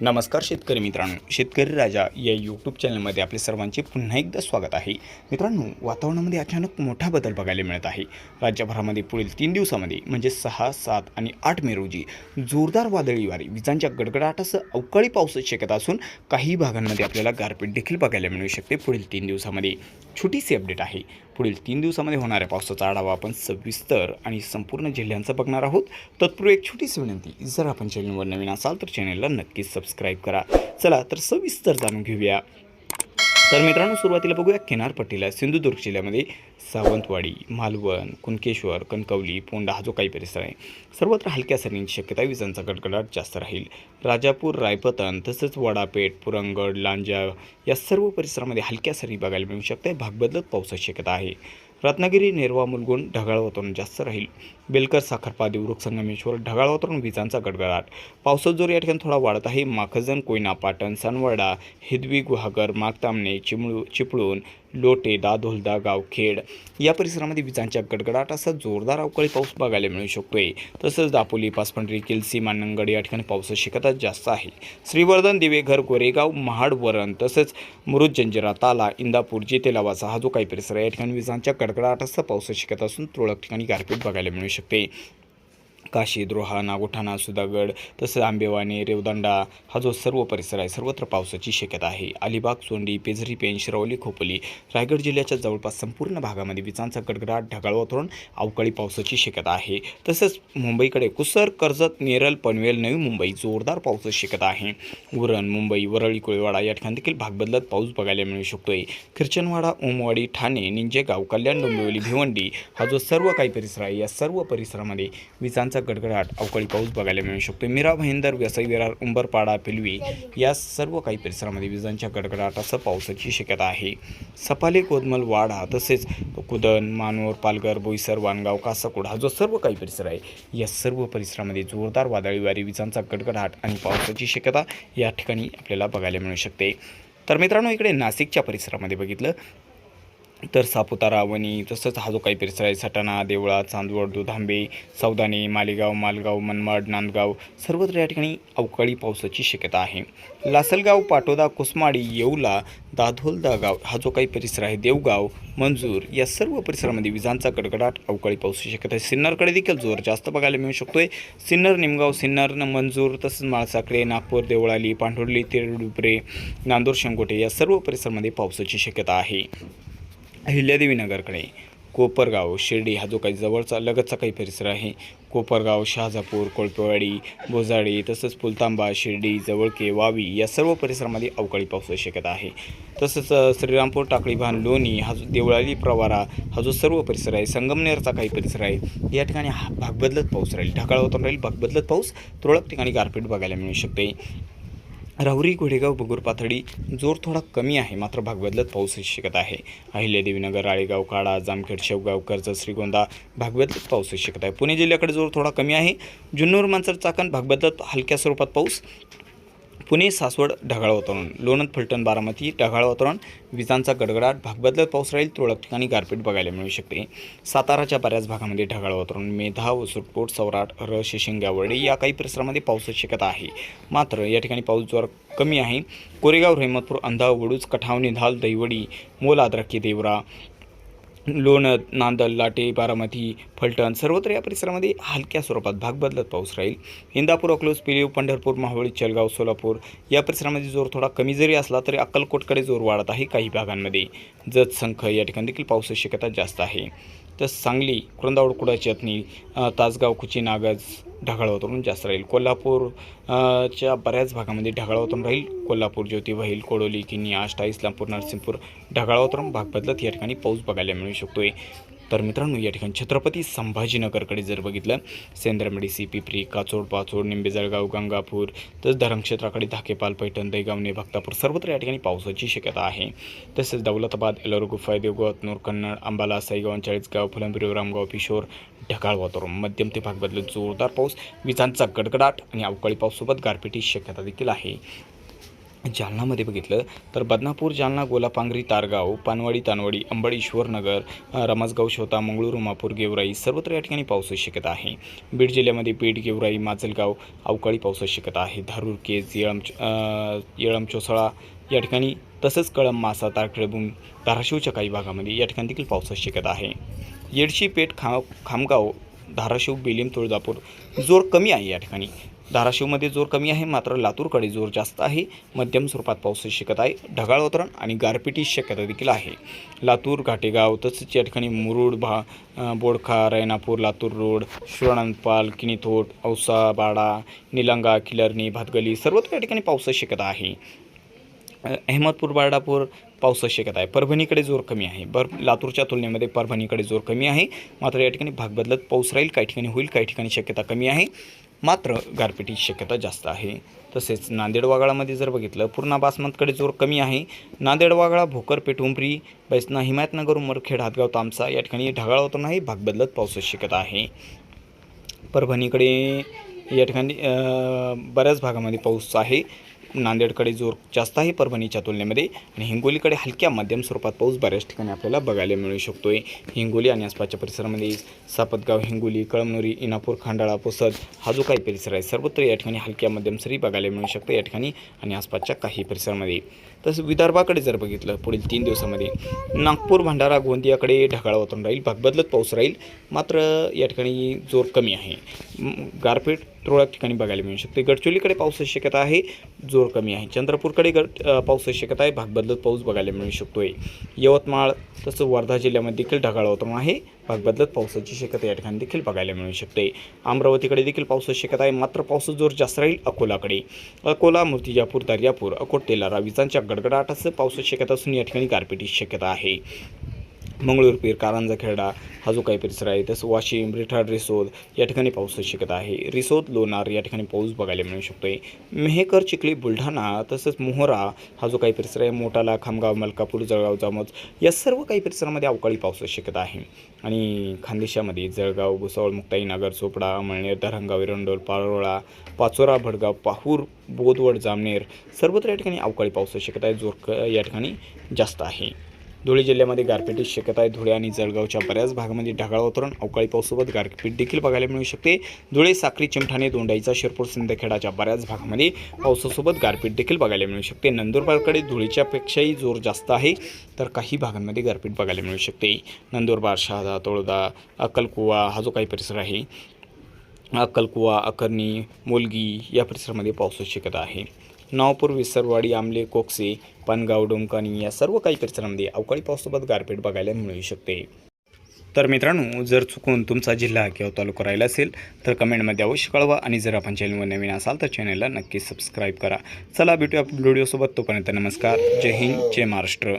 नमस्कार शेतकरी मित्रांनो. शेतकरी राजा या यूट्यूब चॅनलमध्ये आपले सर्वांचे पुन्हा एकदा स्वागत आहे. मित्रांनो वातावरणामध्ये अचानक मोठा बदल बघायला मिळत आहे. राज्यभरामध्ये पुढील तीन दिवसामध्ये म्हणजे सहा सात आणि आठ मे रोजी जोरदार वादळी वारे विजांच्या गडगडाटासह अवकाळी पावसाची शक्यता असून काही भागांमध्ये आपल्याला गारपीट देखील बघायला मिळू शकते पुढील तीन दिवसामध्ये. छोटीशी अपडेट आहे. पुढील तीन दिवसामध्ये होणाऱ्या पावसाचा आढावा आपण सविस्तर आणि संपूर्ण जिल्ह्यांचा बघणार आहोत. तत्पूर्वी एक छोटीशी विनंती जर आपण चॅनलवर नवीन असाल तर चॅनलला नक्कीच सबस्क्राईब करा. चला तर सविस्तर जाणून घेऊया. तर मित्रांनो सुरुवातीला बघूया किनारपट्टीला सिंधुदुर्ग जिल्ह्यामध्ये सावंतवाडी मालवण कुणकेश्वर कणकवली पोंडा हा जो काही परिसर आहे सर्वत्र हलक्या सरींची शक्यता आहे. विजांचा गडगडाट जास्त राहील. राजापूर रायपतन तसंच वडापेठ पुरंगड लांजा या सर्व परिसरामध्ये हलक्या सरी बघायला मिळू शकते. भाग बदलत पावसाची शक्यता आहे. रत्नागिरी नेरवा मुलगुण ढगाळ वातावरण जास्त राहील. बेलकर साखरपा देवरुख संगमेश्वर ढगाळ वातावरण विजांचा गडगडाट. पावसाचा जोर या ठिकाणी थोडा वाढत आहे. माखजन कोयना पाटण सनवडा हिदवी गुहागर मागतामणे चिमळू चिपळूण लोटे दाधोलदा गावखेड या परिसरामध्ये विजांच्या गडगडाटासह जोरदार अवकाळी पाऊस बघायला मिळू शकतोय. तसंच दापोली पाचपंढरी किलसी मानंगड या ठिकाणी पावसाची शक्यता जास्त आहे. श्रीवर्धन दिवेघर गोरेगाव महाड वरण तसंच मुरुड जंजिरा ताला इंदापूर जेतेलावाचा हा जो काही परिसर आहे या ठिकाणी विजांच्या गडगडाटासह पावसाची शिकत असून तुरळक ठिकाणी गारपीट बघायला मिळू शकते. काशी द्रोहा नागोठाणा सुधागड तसंच आंबेवाणी रेवदंडा हा जो सर्व परिसर आहे सर्वत्र पावसाची शक्यता आहे. अलिबाग सोंडी पेझरी पेन शिरवली खोपली रायगड जिल्ह्याच्या जवळपास संपूर्ण भागामध्ये विजांचा गडगडाट ढगाळ वातावरण अवकाळी पावसाची शक्यता आहे. तसंच मुंबईकडे कुसर कर्जत नेरल पनवेल नवी मुंबई जोरदार पावसाची शक्यता आहे. उरण मुंबई वरळी कोळीवाडा या ठिकाणी देखील भाग बदलत पाऊस बघायला मिळू शकतोय. ख्रिचनवाडा ओमवाडी ठाणे निंजेगाव कल्याण डोंबिवली भिवंडी हा जो सर्व काही परिसर आहे या सर्व परिसरामध्ये विजांचा गडगडाट अवकाळी पाऊस बघायला मिळू शकतो मिरा भाईंदर वसई विरार उंबरपाडा पिलवी या सर्व काही परिसरामध्ये विजांच्या गडगडाटासह पावसाची शक्यता आहे. सपाले कोदमल वाडा तसेच कुदन मानोर पालघर बोईसर वानगाव कासाकोड हा जो सर्व काही परिसर आहे या सर्व परिसरामध्ये जोरदार वादळी वारी विजांचा गडगडाट आणि पावसाची शक्यता या ठिकाणी आपल्याला बघायला मिळू शकते. तर मित्रांनो इकडे नाशिकच्या परिसरामध्ये बघितलं तर सापुतारा वणी तसंच हा जो काही परिसर आहे सटाणा देवळा चांदवड दुधांबे सौदाने मालेगाव मालगाव मनमाड नांदगाव सर्वत्र या ठिकाणी अवकाळी पावसाची शक्यता आहे. लासलगाव पाटोदा कुसमाडी येवला दाधोलदा गाव हा जो काही परिसर आहे देवगाव मंजूर या सर्व परिसरामध्ये विजांचा गडगडाट अवकाळी पावसाची शक्यता आहे. सिन्नरकडे देखील जोर जास्त बघायला मिळू शकतोय. सिन्नर निमगाव सिन्नर मंजूर तसंच माळसाकडे नागपूर देवळाली पांढुर्ली तिरुडुपरे नांदूर शंकोटे या सर्व परिसरामध्ये पावसाची शक्यता आहे. अहिल्यादेवी नगरकडे कोपरगाव शिर्डी हा जो काही जवळचा लगतचा काही परिसर आहे. कोपरगाव शहाजापूर कोळपेवाडी बोजाडी तसंच पुलतांबा शिर्डी जवळके वावी या सर्व परिसरामध्ये अवकाळी पावसाची शक्यता आहे. तसंच श्रीरामपूर टाकळीभान लोणी हा जो देवळाली प्रवारा हा जो सर्व परिसर आहे संगमनेरचा काही परिसर आहे या ठिकाणी हा भाग बदलत पाऊस राहील ढकाळ होताना राहील भाग बदलत पाऊस तुरळक ठिकाणी गारपीट बघायला मिळू शकते. राहुरी घोडेगाव भगूर पाथडी जोर थोडा कमी आहे मात्र भाग बदलत पाऊसही शक्यता आहे अहिल्यादेवीनगर राळेगाव काळा जामखेड शेवगाव कर्ज श्रीगोंदा भाग बदलत पाऊसही शिकत आहे. पुणे जिल्ह्याकडे जोर थोडा कमी आहे. जुन्नर मांचर चाकण भाग बदलत हलक्या स्वरूपात पाऊस. पुणे सासवड ढगाळ वातावरण. लोणंद फलटण बारामती ढगाळ वातावरण. विजांचा गडगडाट. भाग बदलत पाऊस राहील. तुरळक ठिकाणी गारपीट बघायला मिळू शकते. साताराच्या बऱ्याच भागामध्ये ढगाळ वातावरण. मेधा वसुटपोट सौराट र शिशिंगावर्डे या काही परिसरामध्ये पावसाची शक्यता आहे. मात्र या ठिकाणी पाऊस जोर कमी आहे. कोरेगाव रेहमतपूर अंधा वडूज कठावणी धाल दहिवडी मोल आद्रकी देवरा लोणद नांदल लाटे बारामती फलटण सर्वत्र या परिसरामध्ये हलक्या स्वरूपात भाग बदलत पाऊस राहील. इंदापूर अकलूज पिलीव पंढरपूर माहुळी चलगाव सोलापूर या परिसरामध्ये जोर थोडा कमी जरी असला तरी अक्कलकोटकडे जोर वाढत आहे काही भागांमध्ये. जत संख या ठिकाणी देखील पावसाची शक्यता जास्त आहे. तर सांगली कुरंदावड कुडा चटणी तासगाव कुची नागज ढगाळ वातावरण जास्त राहील. कोल्हापूर च्या बऱ्याच भागामध्ये ढगाळ वातावरण राहील. कोल्हापूर ज्योती वहील कोडोली किनी आष्टा इस्लामपूर नरसिंहपूर ढगाळ वातावरण भाग बदलत या ठिकाणी पाऊस बघायला मिळू शकतोय. तर मित्रांनो या ठिकाणी छत्रपती संभाजीनगरकडे जर बघितलं सेंद्रमडी सी पिपरी काचोड पाचोड निंबे जळगाव गंगापूर तसंच धरणक्षेत्राकडे धाकेपाल पैठण दैगावणे भक्तापूर सर्वत्र या ठिकाणी पावसाची शक्यता आहे. तसेच दौलताबाद एलोर गुफाय देवगाव नूर कन्नड अंबाला साईगाव चाळीसगाव फुलंब्री रामगाव पिशोर ढगाळ वातावरण मध्यम ते भाग बदलत जोरदार पाऊस विजांचा गडगडाट आणि अवकाळी पाऊससोबत गारपिटीची शक्यता देखील आहे. जालनामध्ये बघितलं तर बदनापूर जालना गोलापांगरी तारगाव पानवाडी तानवाडी अंबड ईश्वरनगर अ, शोता मंगळूर उमापूर गेवराई सर्वत्र या ठिकाणी पावसाची शक्यता आहे. बीड जिल्ह्यामध्ये बीड गेवराई माजलगाव अवकाळी पावसाची शक्यता आहे. धारूर केज येळम येळम चोसळा या ठिकाणी तसंच कळम मासा तारखेळभूम धाराशिवच्या काही भागामध्ये या ठिकाणी देखील पावसाची शक्यता आहे. येडशी पेठ खा खामगाव धाराशिव बेलीम तुळजापूर जोर कमी आहे या ठिकाणी. धाराशिवमध्ये जोर कमी आहे मात्र लातूरकडे जोर जास्त आहे. मध्यम स्वरूपात पाऊस शक्यता आहे. ढगाळ वातावरण आणि गारपिटीची शक्यता देखील आहे. लातूर घाटेगाव तसंच या ठिकाणी मुरुड भा बोडखा रैनापूर लातूर रोड शिवणंदपाल किनीथोट औसा बाडा निलंगा किलरणी भातगली सर्वत्र या ठिकाणी पावसाची शक्यता आहे. अहमदपूर बारडापूर पावसाची शक्यता आहे. परभणीकडे जोर कमी आहे. बर लातूरच्या तुलनेमध्ये परभणीकडे जोर कमी आहे. मात्र या ठिकाणी भाग बदलत पाऊस राहील काही ठिकाणी होईल काही ठिकाणी शक्यता कमी आहे. मात्र गारपिटीची शक्यता जास्त आहे. तसेच नांदेड वागाळामध्ये जर बघितलं पूर्णा बासमतकडे जोर कमी आहे. नांदेड वागाळा भोकर पेठुंबरी बैसना हिमायतनगर उमरखेड हातगाव तामसा या ठिकाणी ढगाळ होतो नाही भाग बदलत पावसाची शक्यता आहे. परभणीकडे या ठिकाणी बऱ्याच भागामध्ये पाऊस आहे. नांदेडकडे जोर जास्त आहे परभणीच्या तुलनेमध्ये आणि हिंगोलीकडे हलक्या मध्यम स्वरूपात पाऊस बऱ्याच ठिकाणी आपल्याला बघायला मिळू शकतो आहे हिंगोली आणि आसपासच्या परिसरामध्ये सापतगाव हिंगोली कळमनुरी इनापूर खांडाळा पोसद हा जो काही परिसर आहे सर्वत्र या ठिकाणी हलक्या मध्यम सरी बघायला मिळू शकतो या ठिकाणी आणि आसपासच्या काही परिसरामध्ये. तसं विदर्भाकडे जर बघितलं पुढील तीन दिवसामध्ये नागपूर भंडारा गोंदियाकडे ढगाळ वातावरण राहील भाग बदलत पाऊस राहील मात्र या ठिकाणी जोर कमी आहे. गारपीट तुरळक ठिकाणी बघायला मिळू शकते. गडचिरोलीकडे पावसाची शक्यता आहे. जोर कमी आहे. चंद्रपूरकडे गड पावसाची शक्यता आहे. भाग बदलत पाऊस बघायला मिळू शकतो आहे यवतमाळ तसं वर्धा जिल्ह्यामध्ये देखील ढगाळ वातावरण आहे. भाग बदलत पावसाची शक्यता या ठिकाणी देखील बघायला मिळू शकते. अमरावतीकडे देखील पावसाची शक्यता आहे. मात्र पावसाचा जोर जास्त राहील अकोलाकडे. अकोला मूर्तिजापूर दर्यापूर अकोट तेलारा विजांच्या गडगडाटासह पावसाची शक्यता असून या ठिकाणी गारपिटीची शक्यता आहे. मंगळूर पीर कारंजा खेरडा हा जो काही परिसर आहे तसं वाशिम रिठाड रिसोद या ठिकाणी पाऊस शक्यता आहे. रिसोद लोणार या ठिकाणी पाऊस बघायला मिळू शकतोय. मेहकर चिखली बुलढाणा तसंच मोहरा हा जो काही परिसर आहे मोटाला खामगाव मलकापूर जळगाव जामोद या सर्व काही परिसरामध्ये अवकाळी पाऊस शक्यता आहे. आणि खानदेशामध्ये जळगाव भुसावळ मुक्ताई नगर चोपडा अमळनेर दरंगाव एरंडोल पारोळा पाचोरा भडगाव पाहूर बोदवड जामनेर सर्वत्र या ठिकाणी अवकाळी पाऊस शक्यता आहे. जोर या ठिकाणी जास्त आहे. धुळे जिल्ह्यामध्ये गारपिटीची शक्यता आहे. धुळे आणि जळगावच्या बऱ्याच भागामध्ये ढगाळ वातावरण अवकाळी पावसासोबत गारपीट देखील बघायला मिळू शकते. धुळे साक्री चिमठाणे दोंडाईचा शिरपूर सिंदखेडाच्या बऱ्याच भागामध्ये पावसासोबत गारपीट देखील बघायला मिळू शकते. नंदुरबारकडे धुळेच्यापेक्षाही जोर जास्त आहे तर काही भागांमध्ये गारपीट बघायला मिळू शकते. नंदुरबार शहादा तोळदा अक्कलकुवा हा जो काही परिसर आहे अक्कलकुवा अकर्णी मोलगी या परिसरामध्ये पावसाची शक्यता आहे. नावपूर विसरवाडी आमले कोकसे पानगाव डोमकानी या सर्व काही परिसरामध्ये अवकाळी पावसासोबत गारपीट बघायला मिळू शकते. तर मित्रांनो जर चुकून तुमचा जिल्हा किंवा तालुका राहिला असेल तर कमेंटमध्ये अवश्य कळवा आणि जर आपण चॅनलवर नवीन असाल तर चॅनलला नक्की सबस्क्राईब करा. चला भेटूया व्हिडिओसोबत तोपर्यंत नमस्कार. जय हिंद जय महाराष्ट्र.